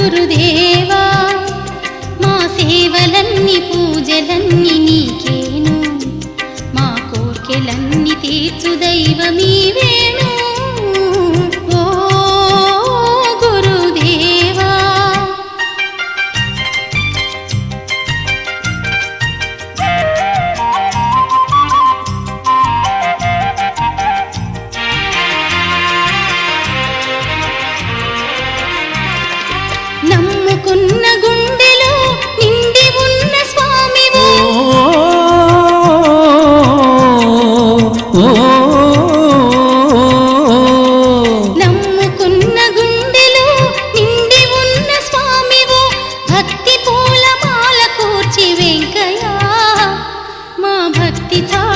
గురుదేవా మా సేవలన్నీ పూజలన్నీ నీకేను. మా కోర్కెలన్నీ తీర్చు దైవమీవేను. ती छ